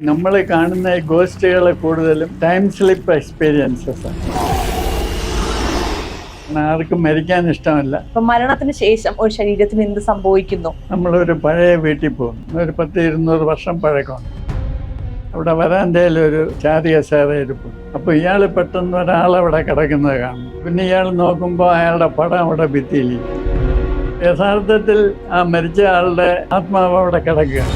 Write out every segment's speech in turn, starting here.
നമ്മൾ കാണുന്ന ഈ ഗോസ്റ്റുകൾ കൂടുതലും ടൈം സ്ലിപ്പ് എക്സ്പീരിയൻസസ് ആണ്. ആർക്കും മരിക്കാൻ ഇഷ്ടമല്ല. മരണത്തിന് ശേഷം ഒരു ശരീരത്തിന് എന്ത് സംഭവിക്കുന്നു? നമ്മളൊരു പഴയ വീട്ടിൽ പോകും ഒരു പത്ത് ഇരുന്നൂറ് വർഷം പഴക്കമുണ്ട് അവിടെ വരാന്തയിൽ ഒരു ചാരി കസേര ഇരിപ്പും അപ്പോൾ ഇയാൾ പെട്ടെന്ന് ഒരാൾ അവിടെ കിടക്കുന്നത് കാണും പിന്നെ ഇയാൾ നോക്കുമ്പോൾ അയാളുടെ പടം അവിടെ ഭിത്തിയിലിരിക്കും യഥാർത്ഥത്തിൽ ആ മരിച്ച ആളുടെ ആത്മാവ് അവിടെ കിടക്കുകയാണ്.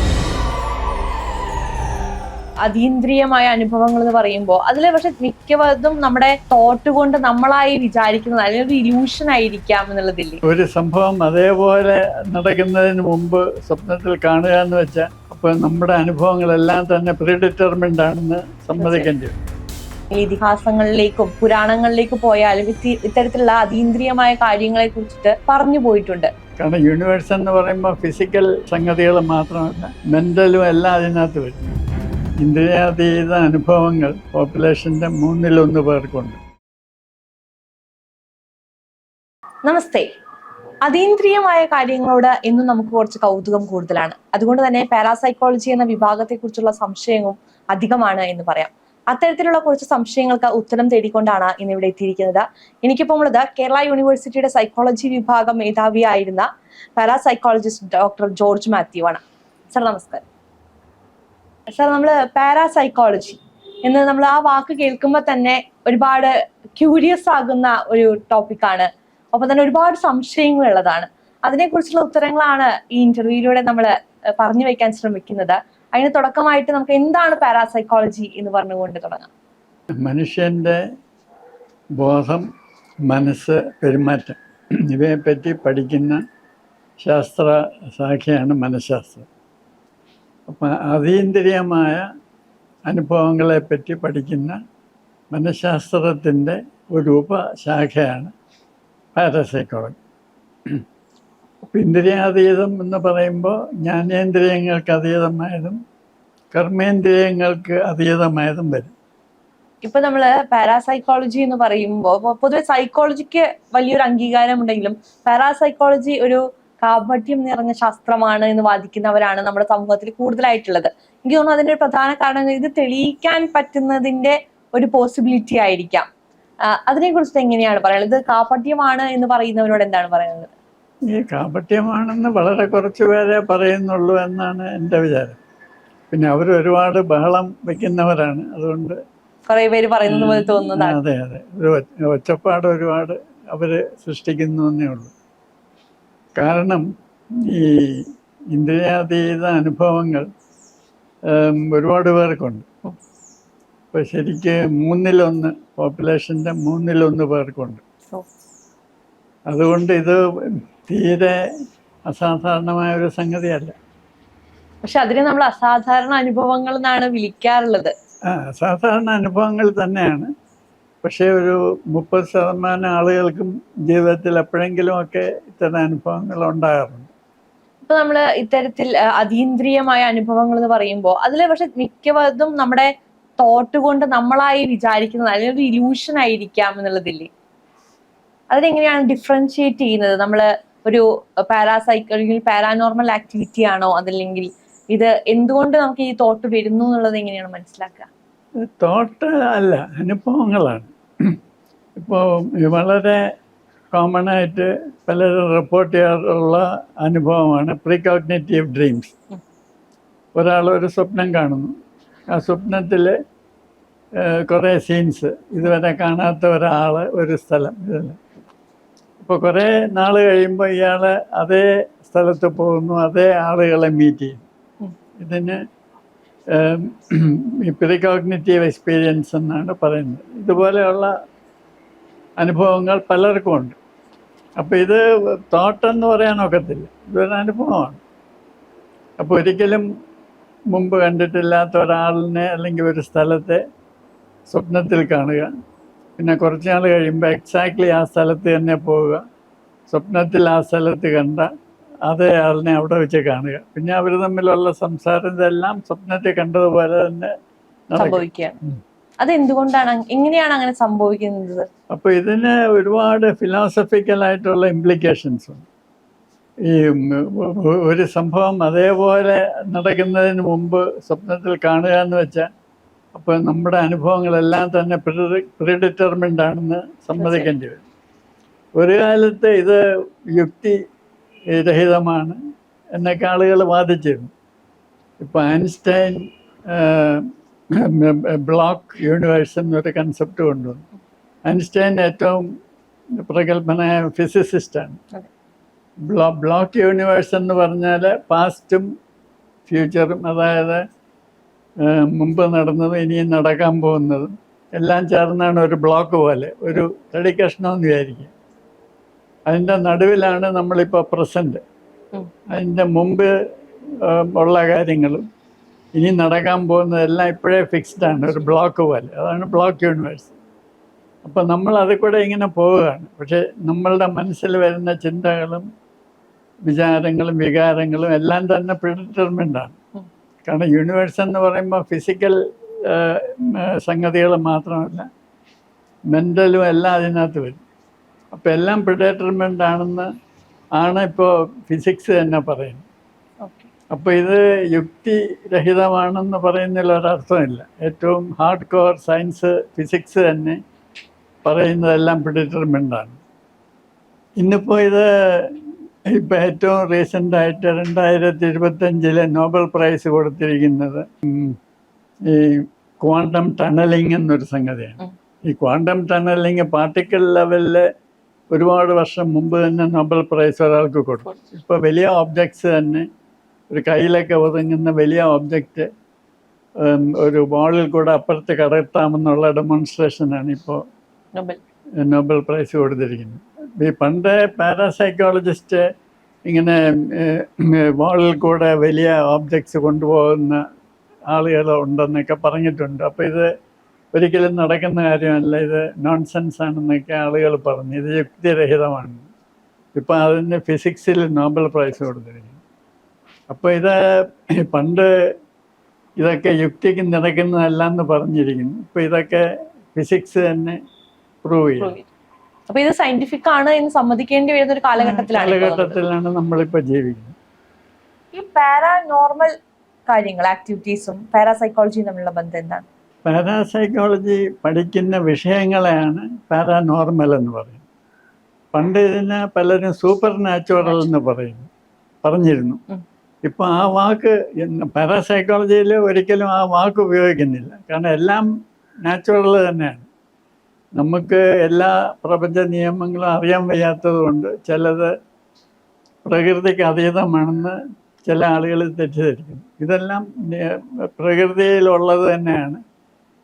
അതീന്ദ്രിയമായ അനുഭവങ്ങൾ എന്ന് പറയുമ്പോൾ അതിൽ പക്ഷെ മിക്കവതും നമ്മുടെ തോട്ട് കൊണ്ട് നമ്മളായി വിചാരിക്കുന്നത് അല്ലെങ്കിൽ ഒരു ഇലൂഷൻ ആയിരിക്കാം എന്നുള്ളതില്ലേ? ഒരു സംഭവം അതേപോലെ നടക്കുന്നതിന് മുമ്പ് സ്വപ്നത്തിൽ കാണുക എന്ന് വെച്ചാൽ അപ്പൊ നമ്മുടെ അനുഭവങ്ങളെല്ലാം തന്നെ പ്രീഡിറ്റർമിൻഡ് ആണെന്ന് സമ്മതിക്കേണ്ടി വരും. ഇതിഹാസങ്ങളിലേക്കും പുരാണങ്ങളിലേക്കും പോയാലും ഇത്തി- ഇത്തരത്തിലുള്ള അതീന്ദ്രിയമായ കാര്യങ്ങളെ കുറിച്ചിട്ട് പറഞ്ഞു പോയിട്ടുണ്ട്. കാരണം യൂണിവേഴ്സ് എന്ന് പറയുമ്പോൾ ഫിസിക്കൽ സംഗതികൾ മാത്രമല്ല മെന്റലും എല്ലാം അതിനകത്ത് വരും ഇന്ദ്രിയാതീത അനുഭവങ്ങൾ പോപ്പുലേഷന്റെ മൂന്നിലൊന്ന് പേർക്കുണ്ട്. നമസ്തേ. അതീന്ദ്രിയമായ കാര്യങ്ങളോട് ഇന്നും നമുക്ക് കുറച്ച് കൗതുകം കൂടുതലാണ്. അതുകൊണ്ട് തന്നെ പാരാസൈക്കോളജി എന്ന വിഭാഗത്തെ കുറിച്ചുള്ള സംശയവും അധികമാണ് എന്ന് പറയാം. അത്തരത്തിലുള്ള കുറച്ച് സംശയങ്ങൾക്ക് ഉത്തരം തേടിക്കൊണ്ടാണ് ഇന്ന് ഇവിടെ എത്തിയിരിക്കുന്നത്. എനിക്കിപ്പോൾ ഉള്ളത് കേരള യൂണിവേഴ്സിറ്റിയുടെ സൈക്കോളജി വിഭാഗം മേധാവിയായിരുന്ന പാരാസൈക്കോളജിസ്റ്റ് ഡോക്ടർ ജോർജ് മാത്യു ആണ്. സർ നമസ്കാരം. സർ നമ്മൾ പാരാസൈക്കോളജി എന്ന് നമ്മൾ ആ വാക്ക് കേൾക്കുമ്പോൾ തന്നെ ഒരുപാട് ക്യൂരിയസ് ആകുന്ന ഒരു ടോപ്പിക്കാണ് ഒപ്പം തന്നെ ഒരുപാട് സംശയങ്ങൾ ഉള്ളതാണ്. അതിനെക്കുറിച്ചുള്ള ഉത്തരങ്ങളാണ് ഈ ഇന്റർവ്യൂയിലൂടെ നമ്മൾ പറഞ്ഞു വെക്കാൻ ശ്രമിക്കുന്നത്. അതിന് തുടക്കമായിട്ട് നമുക്ക് എന്താണ് പാരാസൈക്കോളജി എന്ന് പറഞ്ഞുകൊണ്ട് തുടങ്ങാം. മനുഷ്യന്റെ ബോധം മനസ്സ് പെരുമാറ്റം ഇവയെപ്പറ്റി പഠിക്കുന്ന ശാസ്ത്ര ശാഖയാണ് മനഃശാസ്ത്രം. അപ്പം അതീന്ദ്രിയമായ അനുഭവങ്ങളെപ്പറ്റി പഠിക്കുന്ന മനഃശാസ്ത്രത്തിന്റെ ഒരു ഉപശാഖയാണ് പാരസൈക്കോളജി. ഇന്ദ്രിയാതീതം എന്ന് പറയുമ്പോൾ ജ്ഞാനേന്ദ്രിയങ്ങൾക്ക് അതീതമായതും കർമ്മേന്ദ്രിയങ്ങൾക്ക് അതീതമായതും വരും. ഇപ്പൊ നമ്മൾ പാരാസൈക്കോളജി എന്ന് പറയുമ്പോൾ പൊതുവെ സൈക്കോളജിക്ക് വലിയൊരു അംഗീകാരം ഉണ്ടെങ്കിലും പാരാസൈക്കോളജി ഒരു കാപട്യം നിറഞ്ഞ ശാസ്ത്രമാണ് എന്ന് വാദിക്കുന്നവരാണ് നമ്മുടെ സമൂഹത്തിൽ കൂടുതലായിട്ടുള്ളത്. എനിക്ക് തോന്നുന്നു അതിന്റെ പ്രധാന കാരണം ഇത് തെളിയിക്കാൻ പറ്റുന്നതിന്റെ ഒരു പോസിബിലിറ്റി ആയിരിക്കാം. അതിനെ കുറിച്ച് എങ്ങനെയാണ് പറയുന്നത്? ഇത് കാപട്യമാണ് എന്ന് പറയുന്നവരോട് എന്താണ് പറയുന്നത്? ഈ കാപട്യമാണെന്ന് വളരെ കുറച്ച് പേരെ പറയുന്നുള്ളൂ എന്നാണ് എന്റെ വിചാരം. പിന്നെ അവർ ഒരുപാട് ബഹളം വെക്കുന്നവരാണ്. അതുകൊണ്ട് കുറെ പേര് പറയുന്നത് പോലെ തോന്നുന്നതാണ്. അതെ അതെ. ഒരു ഒച്ച- ഒച്ചപ്പാട് ഒരുപാട് അവർ സൃഷ്ടിക്കുന്നു എന്നേ ഉള്ളൂ. കാരണം ഈ ഇന്ദ്രിയാതീത അനുഭവങ്ങൾ ഒരുപാട് പേർക്കുണ്ട്. ഇപ്പോൾ ശരിക്ക് മൂന്നിലൊന്ന് പോപ്പുലേഷന്റെ മൂന്നിലൊന്ന് പേർക്കുണ്ട്. അതുകൊണ്ട് ഇത് തീരെ അസാധാരണമായ ഒരു സംഗതിയല്ല. പക്ഷെ അതിനെ നമ്മൾ അസാധാരണ അനുഭവങ്ങൾ എന്നാണ് വിളിക്കാറുള്ളത്. ആ സാധാരണ അനുഭവങ്ങൾ തന്നെയാണ്. പക്ഷേ ഒരു മുപ്പത് ശതമാനം ആളുകൾക്കും ജീവിതത്തിൽ എപ്പോഴെങ്കിലും ഒക്കെ ഇത്തരം അനുഭവങ്ങൾ ഉണ്ടാകാറുണ്ട്. ഇപ്പൊ നമ്മൾ ഇത്തരത്തിൽ അതീന്ദ്രിയമായ അനുഭവങ്ങൾ എന്ന് പറയുമ്പോൾ അതിൽ പക്ഷെ മിക്കവതും നമ്മുടെ തോട്ട് കൊണ്ട് നമ്മളായി വിചാരിക്കുന്നത് അല്ലെങ്കിൽ ഒരു ഇലൂഷൻ ആയിരിക്കാം എന്നുള്ളതില്ലേ? അതിനെങ്ങനെയാണ് ഡിഫറൻഷിയേറ്റ് ചെയ്യുന്നത്? നമ്മൾ ഒരു പാരാസൈക്കോളജിയിൽ പാരാനോർമൽ ആക്ടിവിറ്റി ആണോ? അതല്ലെങ്കിൽ ഇത് എന്തുകൊണ്ട് നമുക്ക് ഈ തോട്ട് വരുന്നു എന്നുള്ളത് എങ്ങനെയാണ് മനസ്സിലാക്കുക? തോട്ട് അല്ല അനുഭവങ്ങളാണ്. ഇപ്പോൾ വളരെ കോമൺ ആയിട്ട് പലരും റിപ്പോർട്ട് ചെയ്യാറുള്ള അനുഭവമാണ് പ്രീകോഗ്നേറ്റീവ് ഡ്രീംസ് ഒരാൾ ഒരു സ്വപ്നം കാണുന്നു. ആ സ്വപ്നത്തിൽ കുറേ സീൻസ് ഇതുവരെ കാണാത്ത ഒരാൾ ഒരു സ്ഥലം. ഇപ്പോൾ കുറേ നാൾ കഴിയുമ്പോൾ ഇയാൾ അതേ സ്ഥലത്ത് പോകുന്നു അതേ ആളുകളെ മീറ്റ് ചെയ്യും. ഇതിന് പ്രീകോഗ്നേറ്റീവ് എക്സ്പീരിയൻസ് എന്നാണ് പറയുന്നത്. ഇതുപോലെയുള്ള അനുഭവങ്ങൾ പലർക്കും ഉണ്ട്. അപ്പോൾ ഇത് തോട്ടെന്ന് പറയാൻ ഒക്കത്തില്ല. ഇതൊരു അനുഭവമാണ്. അപ്പോൾ ഒരിക്കലും മുമ്പ് കണ്ടിട്ടില്ലാത്ത ഒരാളിനെ അല്ലെങ്കിൽ ഒരു സ്ഥലത്തെ സ്വപ്നത്തിൽ കാണുക. പിന്നെ കുറച്ച് നാൾ കഴിയുമ്പോൾ എക്സാക്ട്ലി ആ സ്ഥലത്ത് തന്നെ പോവുക. സ്വപ്നത്തിൽ ആ സ്ഥലത്ത് കണ്ട അതേ അതിനെ അവിടെ വെച്ച് കാണുക. പിന്നെ അവർ തമ്മിലുള്ള സംസാരം ഇതെല്ലാം സ്വപ്നത്തിൽ കണ്ടതുപോലെ തന്നെ സംഭവിക്കുകയാണ് ഉം. അത് എന്തുകൊണ്ടാണ് അങ്- എങ്ങനെയാണ് അങ്ങനെ സംഭവിക്കുന്നത്? അപ്പൊ ഇതിന് ഒരുപാട് ഫിലോസഫിക്കൽ ആയിട്ടുള്ള ഇംപ്ലിക്കേഷൻസ് ഉണ്ട്. ഈ ഒരു സംഭവം അതേപോലെ നടക്കുന്നതിന് മുമ്പ് സ്വപ്നത്തിൽ കാണുക എന്ന് വെച്ചാൽ അപ്പോൾ നമ്മുടെ അനുഭവങ്ങളെല്ലാം തന്നെ പ്രിഡിറ്റർമിൻഡ് ആണെന്ന് സമ്മതിക്കേണ്ടി വരും. ഒരു കാലത്ത് ഇത് യുക്തി രഹിതമാണ്. എന്നൊക്കെ ആളുകൾ വാദിച്ചിരുന്നു. ഇപ്പോൾ ഐൻസ്റ്റൈൻ ബ്ലോക്ക് യൂണിവേഴ്സ് എന്നൊരു കൺസെപ്റ്റ് കൊണ്ടുവന്നു. ഐൻസ്റ്റൈൻ ഏറ്റവും പ്രഗത്ഭനായ ഫിസിസിസ്റ്റാണ്. ബ്ലോ ബ്ലോക്ക് യൂണിവേഴ്സ് എന്ന് പറഞ്ഞാൽ പാസ്റ്റും ഫ്യൂച്ചറും അതായത് മുമ്പ് നടന്നതും ഇനിയും നടക്കാൻ പോകുന്നതും എല്ലാം ചേർന്നാണ് ഒരു ബ്ലോക്ക് പോലെ. ഒരു തടി കഷ്ണം വിചാരിക്കുക അതിന്റെ നടുവിലാണ് നമ്മളിപ്പോൾ പ്രസന്റ്. അതിന്റെ മുമ്പ് ഉള്ള കാര്യങ്ങളും ഇനി നടക്കാൻ പോകുന്നതെല്ലാം ഇപ്പോഴേ ഫിക്സ്ഡ് ആണ് ഒരു ബ്ലോക്ക് പോലെ. അതാണ് ബ്ലോക്ക് യൂണിവേഴ്സ് അപ്പം നമ്മൾ അത് കൂടെ ഇങ്ങനെ പോവുകയാണ്. പക്ഷേ നമ്മളുടെ മനസ്സിൽ വരുന്ന ചിന്തകളും വിചാരങ്ങളും വികാരങ്ങളും എല്ലാം തന്നെ പ്രിഡിറ്റർമെന്റ് ആണ്. കാരണം യൂണിവേഴ്സ് എന്ന് പറയുമ്പോൾ ഫിസിക്കൽ സംഗതികൾ മാത്രമല്ല മെന്റലും എല്ലാം അതിനകത്ത് വരും. അപ്പോൾ എല്ലാം പ്രിഡേറ്റർമെന്റ് ആണെന്ന് ആണ് ഇപ്പോൾ ഫിസിക്സ് തന്നെ പറയുന്നത്. അപ്പോൾ ഇത് യുക്തിരഹിതമാണെന്ന് പറയുന്നതിൽ ഒരർത്ഥമില്ല ഏറ്റവും ഹാർഡ് കോർ സയൻസ് ഫിസിക്സ് തന്നെ പറയുന്നതെല്ലാം പ്രിഡിറ്റർമെന്റാണ് ആണ് ഇന്നിപ്പോൾ ഇത് ഇപ്പം ഏറ്റവും റീസെന്റായിട്ട് രണ്ടായിരത്തി ഇരുപത്തഞ്ചിലെ നോബൽ പ്രൈസ് കൊടുത്തിരിക്കുന്നത് ഈ ക്വാണ്ടം ടണലിംഗ് എന്നൊരു സംഗതിയാണ്. ഈ ക്വാണ്ടം ടണലിംഗ് പാർട്ടിക്കൽ ലെവലിൽ ഒരുപാട് വർഷം മുമ്പ് തന്നെ നോബൽ പ്രൈസ് ഒരാൾക്ക് കൊടുക്കും ഇപ്പോൾ വലിയ ഓബ്ജക്ട്സ് തന്നെ ഒരു കയ്യിലൊക്കെ ഒതുങ്ങുന്ന വലിയ ഓബ്ജക്റ്റ് ഒരു വാളിൽ കൂടെ അപ്പുറത്ത് കടത്താമെന്നുള്ള ഡെമോൺസ്ട്രേഷനാണ് ഇപ്പോൾ നൊബൽ നോബൽ പ്രൈസ് കൊടുത്തിരിക്കുന്നത്. ഈ പണ്ട് പാരാസൈക്കോളജിസ്റ്റ് ഇങ്ങനെ വാളിൽ കൂടെ വലിയ ഓബ്ജക്ട്സ് കൊണ്ടുപോകുന്ന ആളുകൾ ഉണ്ടെന്നൊക്കെ പറഞ്ഞിട്ടുണ്ട്. അപ്പോൾ ഇത് ഒരിക്കലും നടക്കുന്ന കാര്യമല്ല. ഇത് നോൺസെൻസ് ആണെന്നൊക്കെ ആളുകൾ പറഞ്ഞു. ഇത് യുക്തിരഹിതമാണ്. ഇപ്പം അതിന് ഫിസിക്സിൽ നോബൽ പ്രൈസ് കൊടുത്തിരിക്കും അപ്പോൾ ഇത് പണ്ട് ഇതൊക്കെ യുക്തിക്ക് നടക്കുന്നതല്ല എന്ന് പറഞ്ഞിരിക്കുന്നു. ഇപ്പോൾ ഇതൊക്കെ ഫിസിക്സ് തന്നെ പ്രൂവ് ചെയ്യും. അപ്പോൾ ഇത് സയന്റിഫിക് ആണ് എന്ന് സമ്മതിക്കേണ്ടി വരുന്ന ഒരു കാലഘട്ടത്തിലാണ് ഇപ്പോൾ കാലഘട്ടത്തിലാണ് നമ്മളിപ്പോൾ ജീവിക്കുന്നത്. ഈ പാരാനോർമൽ കാര്യങ്ങൾ ആക്ടിവിറ്റീസും പാരാസൈക്കോളജിയും തമ്മിലുള്ള ബന്ധം എന്താണ്? പാരാസൈക്കോളജി പഠിക്കുന്ന വിഷയങ്ങളെയാണ് പാരാനോർമൽ എന്ന് പറയുന്നത്. പണ്ട് ഇതിനെ പലരും സൂപ്പർ നാച്ചുറൽ എന്ന് പറയുന്നു പറഞ്ഞിരുന്നു. ഇപ്പോൾ ഇപ്പം ആ വാക്ക് പാരാസൈക്കോളജിയിൽ ഒരിക്കലും ആ വാക്ക് ഉപയോഗിക്കുന്നില്ല. കാരണം എല്ലാം നാച്ചുറൽ തന്നെയാണ്. നമുക്ക് എല്ലാ പ്രപഞ്ച നിയമങ്ങളും അറിയാൻ വയ്യാത്തതുകൊണ്ട് ചിലത് പ്രകൃതിക്ക് അതീതമാണെന്ന് ചില ആളുകൾ തെറ്റിദ്ധരിക്കുന്നു. ഇതെല്ലാം പ്രകൃതിയിലുള്ളത് തന്നെയാണ്.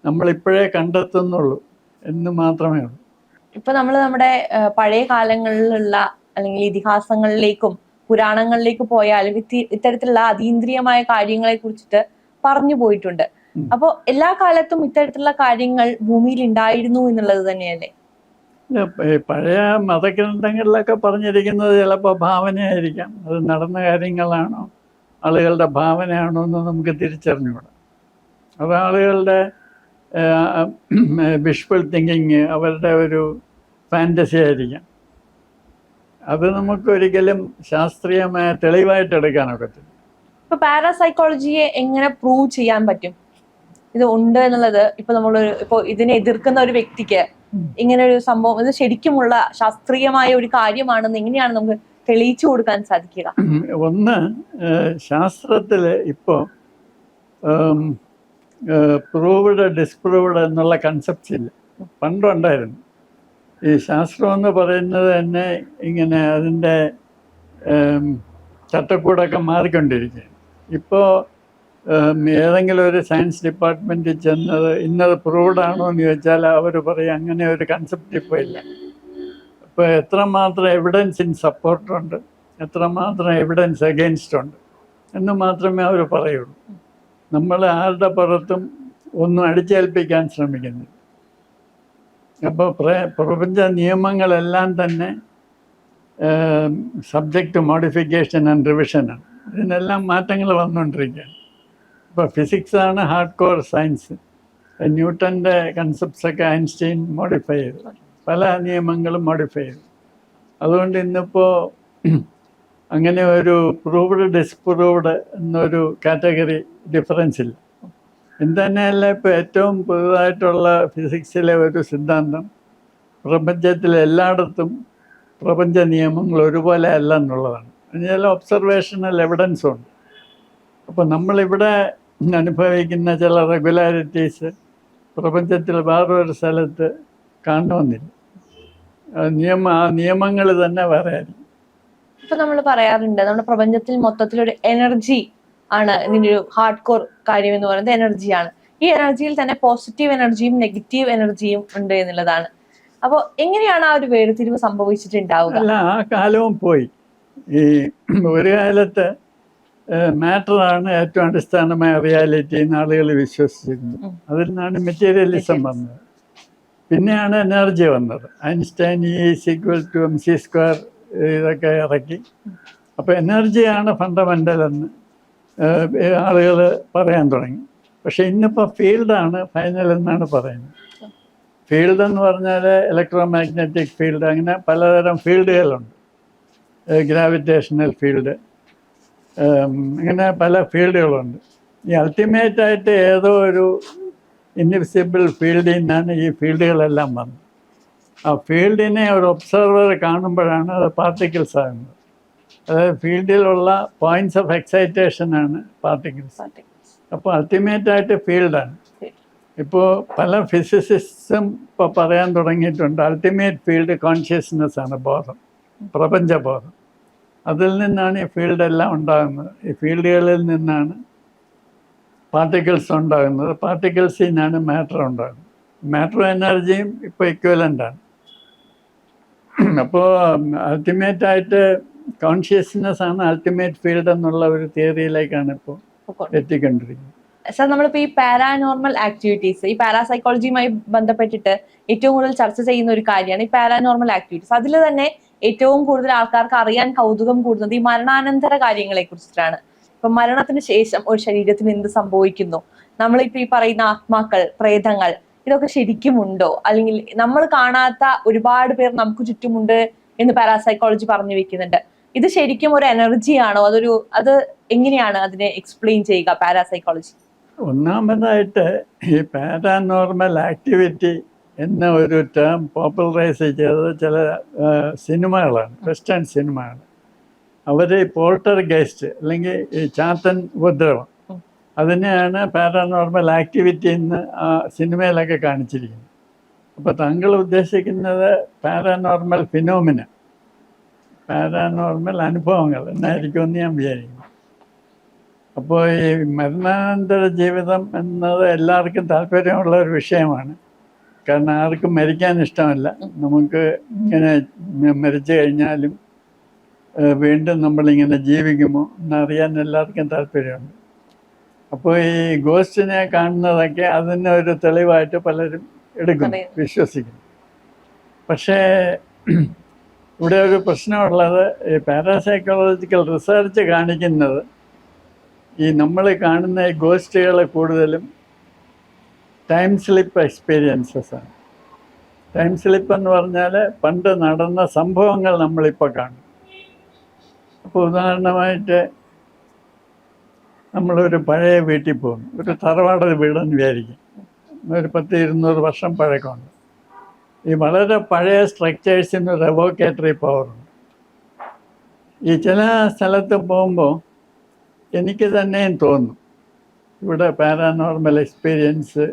നമ്മളിപ്പോഴേ കണ്ടെത്തുന്നുള്ളൂ എന്ന് മാത്രമേ ഉള്ളൂ. ഇപ്പൊ നമ്മൾ നമ്മുടെ പഴയ കാലങ്ങളിലുള്ള അല്ലെങ്കിൽ ഇതിഹാസങ്ങളിലേക്കും പുരാണങ്ങളിലേക്ക് പോയാലും ഇത്തരത്തിലുള്ള അതീന്ദ്രിയമായ കാര്യങ്ങളെ കുറിച്ചിട്ട് പറഞ്ഞു പോയിട്ടുണ്ട്. അപ്പോൾ അപ്പോ എല്ലാ കാലത്തും ഇത്തരത്തിലുള്ള കാര്യങ്ങൾ ഭൂമിയിൽ ഉണ്ടായിരുന്നു എന്നുള്ളത് തന്നെയല്ലേ? പഴയ മതഗ്രന്ഥങ്ങളിലൊക്കെ പറഞ്ഞിരിക്കുന്നത് ചിലപ്പോൾ ഭാവനയായിരിക്കാം. അത് നടന്ന കാര്യങ്ങളാണോ? ആളുകളുടെ ഭാവനയാണോ എന്ന് നമുക്ക് തിരിച്ചറിഞ്ഞുകൂടാ. അത് ആളുകളുടെ വിഷ്വൽ തിങ്കിങ് അവരുടെ ഒരു ഫാന്റസി ആയിരിക്കാം. അത് നമുക്ക് ഒരിക്കലും ശാസ്ത്രീയമായ തെളിവായിട്ട് എടുക്കാനൊക്കത്തില്ല ഇപ്പൊ പാരാസൈക്കോളജിയെ എങ്ങനെ പ്രൂവ് ചെയ്യാൻ പറ്റും? ഇത് ഉണ്ട് എന്നുള്ളത് ഇപ്പൊ നമ്മൾ ഇപ്പൊ ഇതിനെ എതിർക്കുന്ന ഒരു വ്യക്തിക്ക് ഇങ്ങനെ ഒരു സംഭവം ഇത് ശരിക്കുമുള്ള ശാസ്ത്രീയമായ ഒരു കാര്യമാണെന്ന് എങ്ങനെയാണ് നമുക്ക് തെളിയിച്ചു കൊടുക്കാൻ സാധിക്കുക? ഒന്ന് ശാസ്ത്രത്തിൽ ഇപ്പോൾ പ്രൂവ്ഡ് ഡിസ്പ്രൂവ്ഡ് എന്നുള്ള കൺസെപ്റ്റ്സ് ഇല്ല. പണ്ടുണ്ടായിരുന്നു. ഈ ശാസ്ത്രം എന്ന് പറയുന്നത് തന്നെ ഇങ്ങനെ അതിന്റെ ചട്ടക്കൂടൊക്കെ മാറിക്കൊണ്ടിരിക്കുകയാണ്. ഇപ്പോൾ ഏതെങ്കിലും ഒരു സയൻസ് ഡിപ്പാർട്ട്മെന്റിൽ ചെന്നത് ഇന്നത് പ്രൂവ്ഡ് ആണോ എന്ന് ചോദിച്ചാൽ അവർ പറയും അങ്ങനെ ഒരു കൺസെപ്റ്റ് ഇപ്പോൾ ഇല്ല. ഇപ്പോൾ എത്രമാത്രം എവിഡൻസ് ഇൻ സപ്പോർട്ടുണ്ട് എത്രമാത്രം എവിഡൻസ് അഗെയിൻസ്റ്റ് ഉണ്ട് എന്ന് മാത്രമേ അവർ പറയുള്ളൂ. നമ്മൾ ആരുടെ പുറത്തും ഒന്നും അടിച്ചേൽപ്പിക്കാൻ ശ്രമിക്കുന്നു അപ്പോൾ പ്രപഞ്ച നിയമങ്ങളെല്ലാം തന്നെ സബ്ജക്റ്റ് മോഡിഫിക്കേഷൻ ആൻഡ് റിവിഷനാണ് ഇതിനെല്ലാം മാറ്റങ്ങൾ വന്നുകൊണ്ടിരിക്കുകയാണ് ഇപ്പോൾ ഫിസിക്സാണ് ഹാർഡ് കോർ സയൻസ് ന്യൂട്ടന്റെ കൺസെപ്റ്റ്സൊക്കെ ഐൻസ്റ്റൈൻ മോഡിഫൈ ചെയ്തു. പല നിയമങ്ങളും മോഡിഫൈ ചെയ്തു. അതുകൊണ്ട് ഇന്നിപ്പോൾ അങ്ങനെ ഒരു പ്രൂവ്ഡ് ഡിസ്പ്രൂവ്ഡ് എന്നൊരു കാറ്റഗറി ഡിഫറൻസ് ഇല്ല. എന്തുതന്നെയല്ല ഇപ്പോൾ ഏറ്റവും പുതുതായിട്ടുള്ള ഫിസിക്സിലെ ഒരു സിദ്ധാന്തം പ്രപഞ്ചത്തിൽ എല്ലായിടത്തും പ്രപഞ്ച നിയമങ്ങൾ ഒരുപോലെ അല്ല എന്നുള്ളതാണ്. എന്നുവെച്ചാൽ ഒബ്സർവേഷണൽ എവിഡൻസും ഉണ്ട്. അപ്പോൾ നമ്മളിവിടെ അനുഭവിക്കുന്ന ചില റെഗുലാരിറ്റീസ് പ്രപഞ്ചത്തിൽ വേറൊരു സ്ഥലത്ത് കാണണമെന്നില്ല നിയമ ആ നിയമങ്ങൾ തന്നെ വേറെ ആയിരിക്കും ഇപ്പൊ നമ്മൾ പറയാറുണ്ട് നമ്മുടെ പ്രപഞ്ചത്തിൽ മൊത്തത്തിൽ ഒരു എനർജി ആണ് ഇതിന്റെ ഒരു ഹാർഡ് കോർ കാര്യം എന്ന് പറയുന്നത് എനർജിയാണ് ഈ എനർജിയിൽ തന്നെ പോസിറ്റീവ് എനർജിയും നെഗറ്റീവ് എനർജിയും ഉണ്ട് എന്നുള്ളതാണ്. അപ്പോൾ എങ്ങനെയാണ് ആ ഒരു വേർതിരിവ് സംഭവിച്ചിട്ടുണ്ടാവുക? അല്ല ആ കാലവും പോയി. ഈ ഒരു കാലത്ത് മാറ്ററാണ് ഏറ്റവും അടിസ്ഥാനമായ റിയാലിറ്റി എന്ന് ആളുകൾ വിശ്വസിച്ചിരുന്നു ഉം. അതിൽ നിന്നാണ് മെറ്റീരിയലിസം വന്നത്. പിന്നെയാണ് എനർജി വന്നത്. Einstein E equal to M C square ഇതൊക്കെ ഇറക്കി. അപ്പോൾ എനർജിയാണ് ഫണ്ടമെന്റൽ എന്ന് ആളുകൾ പറയാൻ തുടങ്ങി. പക്ഷെ ഇന്നിപ്പോൾ ഫീൽഡാണ് ഫൈനൽ എന്നാണ് പറയുന്നത്. ഫീൽഡ് എന്ന് പറഞ്ഞാൽ ഇലക്ട്രോ മാഗ്നറ്റിക് ഫീൽഡ് അങ്ങനെ പലതരം ഫീൽഡുകളുണ്ട്. ഗ്രാവിറ്റേഷണൽ ഫീൽഡ് അങ്ങനെ പല ഫീൽഡുകളുണ്ട്. ഈ അൾട്ടിമേറ്റായിട്ട് ഏതോ ഒരു ഇൻവിസിബിൾ ഫീൽഡിൽ നിന്നാണ് ഈ ഫീൽഡുകളെല്ലാം വന്നത്. ആ ഫീൽഡിനെ ഒരു ഒബ്സർവർ കാണുമ്പോഴാണ് അത് പാർട്ടിക്കിൾസ് ആകുന്നത്. അതായത് ഫീൽഡിലുള്ള പോയിന്റ്സ് ഓഫ് എക്സൈറ്റേഷൻ ആണ് പാർട്ടിക്കിൾസ് അപ്പോൾ അൾട്ടിമേറ്റ് ആയിട്ട് ഫീൽഡാണ് ഇപ്പോൾ പല ഫിസിസിസ്റ്റും ഇപ്പോൾ പറയാൻ തുടങ്ങിയിട്ടുണ്ട് അൾട്ടിമേറ്റ് ഫീൽഡ് കോൺഷ്യസ്നെസ് ആണ് ബോധം പ്രപഞ്ചബോധം അതിൽ നിന്നാണ് ഈ ഫീൽഡെല്ലാം ഉണ്ടാകുന്നത്. ഈ ഫീൽഡുകളിൽ നിന്നാണ് പാർട്ടിക്കിൾസ് ഉണ്ടാകുന്നത്. പാർട്ടിക്കിൾസിൽ നിന്നാണ് മാറ്റർ ഉണ്ടാകുന്നത്. മാറ്റർ എനർജിയും ഇപ്പോൾ ഇക്വലന്റ് ആണ്. അപ്പോൾ അൾട്ടിമേറ്റ് ആയിട്ട് കോൺഷ്യസ്നെസ് ആണ് അൾട്ടിമേറ്റ് ഫീൽഡ് എന്നുള്ള ഒരു തിയറിയിലേക്കാണ് ഇപ്പോൾ എത്തിക്കൊണ്ടിരിക്കുന്നത്. സാർ നമ്മളിപ്പോൾ ഈ പാരാനോർമൽ ആക്ടിവിറ്റീസ് ഈ പാരാസൈക്കോളജിയുമായി ബന്ധപ്പെട്ടിട്ട് ഏറ്റവും കൂടുതൽ ചർച്ച ചെയ്യുന്ന ഒരു കാര്യമാണ് ഈ പാരാനോർമൽ ആക്ടിവിറ്റീസ് അതിൽ തന്നെ ഏറ്റവും കൂടുതൽ ആൾക്കാർക്ക് അറിയാൻ കൗതുകം കൂടുന്നത് ഈ മരണാനന്തര കാര്യങ്ങളെ കുറിച്ചിട്ടാണ്. ഇപ്പൊ മരണത്തിന് ശേഷം ഒരു ശരീരത്തിന് എന്ത് സംഭവിക്കുന്നു? നമ്മളിപ്പോ ഈ പറയുന്ന ആത്മാക്കൾ പ്രേതങ്ങൾ ഇതൊക്കെ ശരിക്കും ഉണ്ടോ? അല്ലെങ്കിൽ നമ്മൾ കാണാത്ത ഒരുപാട് പേർ നമുക്ക് ചുറ്റുമുണ്ട് എന്ന് പാരാസൈക്കോളജി പറഞ്ഞു വെക്കുന്നുണ്ട്. ഇത് ശരിക്കും ഒരു എനർജി ആണോ? അതൊരു അത് എങ്ങനെയാണ് അതിനെ എക്സ്പ്ലെയിൻ ചെയ്യുക പാരാസൈക്കോളജി ഒന്നാമതായിട്ട് ഈ പാരാനോർമൽ ആക്ടിവിറ്റി എന്ന ഒരു ടേം പോപ്പുലറൈസ് ചെയ്തത് ചില സിനിമകളാണ് വെസ്റ്റേൺ സിനിമകൾ അവർ പോൾട്ടർ ഗസ്റ്റ് അല്ലെങ്കിൽ ഈ ചാത്തൻ ഉപദ്രവം. അതിനെയാണ് പാരാനോർമൽ ആക്ടിവിറ്റി എന്ന് സിനിമയിലൊക്കെ കാണിച്ചിരിക്കുന്നത്. അപ്പോൾ താങ്കൾ ഉദ്ദേശിക്കുന്നത് പാരാനോർമൽ ഫിനോമിന പാരാനോർമൽ അനുഭവങ്ങൾ എന്നായിരിക്കും എന്ന് ഞാൻ വിചാരിക്കുന്നു. അപ്പോൾ ഈ മരണാനന്തര ജീവിതം എന്നത് എല്ലാവർക്കും താല്പര്യമുള്ള ഒരു വിഷയമാണ്. കാരണം ആർക്കും മരിക്കാൻ ഇഷ്ടമല്ല. നമുക്ക് ഇങ്ങനെ മരിച്ചു കഴിഞ്ഞാലും വീണ്ടും നമ്മളിങ്ങനെ ജീവിക്കുമോ എന്നറിയാൻ എല്ലാവർക്കും താല്പര്യമുണ്ട്. അപ്പോൾ ഈ ഗോസ്റ്റിനെ കാണുന്നതൊക്കെ അതിന് ഒരു തെളിവായിട്ട് പലരും എടുക്കും. വിശ്വസിക്കും പക്ഷേ ഇവിടെ ഒരു പ്രശ്നമുള്ളത് ഈ പാരാസൈക്കോളജിക്കൽ റിസർച്ച് കാണിക്കുന്നത് ഈ നമ്മൾ കാണുന്ന ഈ ഗോസ്റ്റുകൾ കൂടുതലും ടൈം സ്ലിപ്പ് എക്സ്പീരിയൻസസ് ആണ്. ടൈം സ്ലിപ്പ് എന്ന് പറഞ്ഞാൽ പണ്ട് നടന്ന സംഭവങ്ങൾ നമ്മളിപ്പോൾ കാണും. അപ്പോൾ ഉദാഹരണമായിട്ട് നമ്മളൊരു പഴയ വീട്ടിൽ പോകുന്നു. ഒരു തറവാട് വീടെന്ന് വിചാരിക്കും. ഒരു പത്ത് ഇരുന്നൂറ് വർഷം പഴക്കമുണ്ട്. ഈ വളരെ പഴയ സ്ട്രക്ചേഴ്സിന് റെവോക്കേറ്ററി പവറുണ്ട് ഈ ചില സ്ഥലത്ത് പോകുമ്പോൾ എനിക്ക് തന്നെയും തോന്നും. ഇവിടെ പാരാനോർമൽ എക്സ്പീരിയൻസ്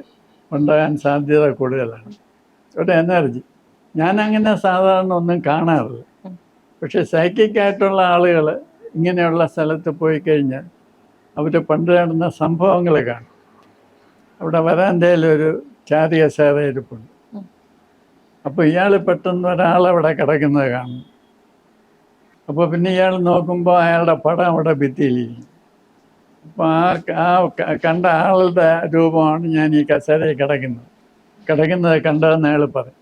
ഉണ്ടാകാൻ സാധ്യത കൂടുതലാണ്. ഒരു എനർജി ഞാൻ അങ്ങനെ സാധാരണ ഒന്നും കാണാറില്ല. പക്ഷെ സൈക്കിക്കായിട്ടുള്ള ആളുകൾ ഇങ്ങനെയുള്ള സ്ഥലത്ത് പോയി കഴിഞ്ഞാൽ അവർ പണ്ട് നടന്ന സംഭവങ്ങൾ കാണും. അവിടെ വരാന്തയിലൊരു ചാരിയ സേത ഇരിപ്പുണ്ട്. അപ്പോൾ ഇയാൾ പെട്ടെന്ന് ഒരാൾ ഒരാളവിടെ കിടക്കുന്നത് കാണും. അപ്പോൾ പിന്നെ ഇയാൾ നോക്കുമ്പോൾ അയാളുടെ പടം അവിടെ ഭിത്തിയിലിരിക്കും. അപ്പോൾ ആ ആ കണ്ട ആളുടെ രൂപമാണ് ഞാൻ ഈ കസേരയിൽ കിടക്കുന്നത്. കിടക്കുന്നത് കണ്ടതെന്ന് അയാൾ പറയും.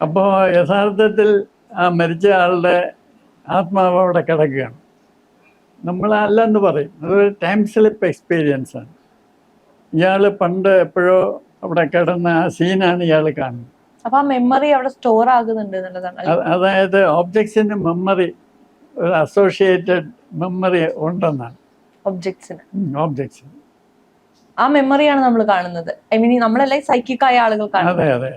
അപ്പോൾ യഥാർത്ഥത്തിൽ ആ മരിച്ച ആളുടെ ആത്മാവ് അവിടെ കിടക്കുകയാണ്. നമ്മളല്ലെന്ന് പറയും. അതൊരു ടൈം സ്ലിപ്പ് എക്സ്പീരിയൻസ് ആണ്. ഇയാൾ പണ്ട് എപ്പോഴോ അവിടെ കിടന്ന ആ സീനാണ് ഇയാൾ കാണുന്നത്. അപ്പൊ ആ മെമ്മറി അവിടെ സ്റ്റോർ ആകുന്നുണ്ട് അല്ലേ? അതായത് ഒബ്ജക്ട്സിന് മെമ്മറി ഒരു അസോസിയേറ്റഡ് മെമ്മറി ഉണ്ടെന്നാണ്. ഒബ്ജക്ട്സിന് ആ മെമ്മറിയാണ് നമ്മൾ കാണുന്നത്. ഐ മീൻ നമ്മളെല്ലാം സൈക്കിക്കായ ആളുകൾ കാണുന്നത്. അതെ അതെ.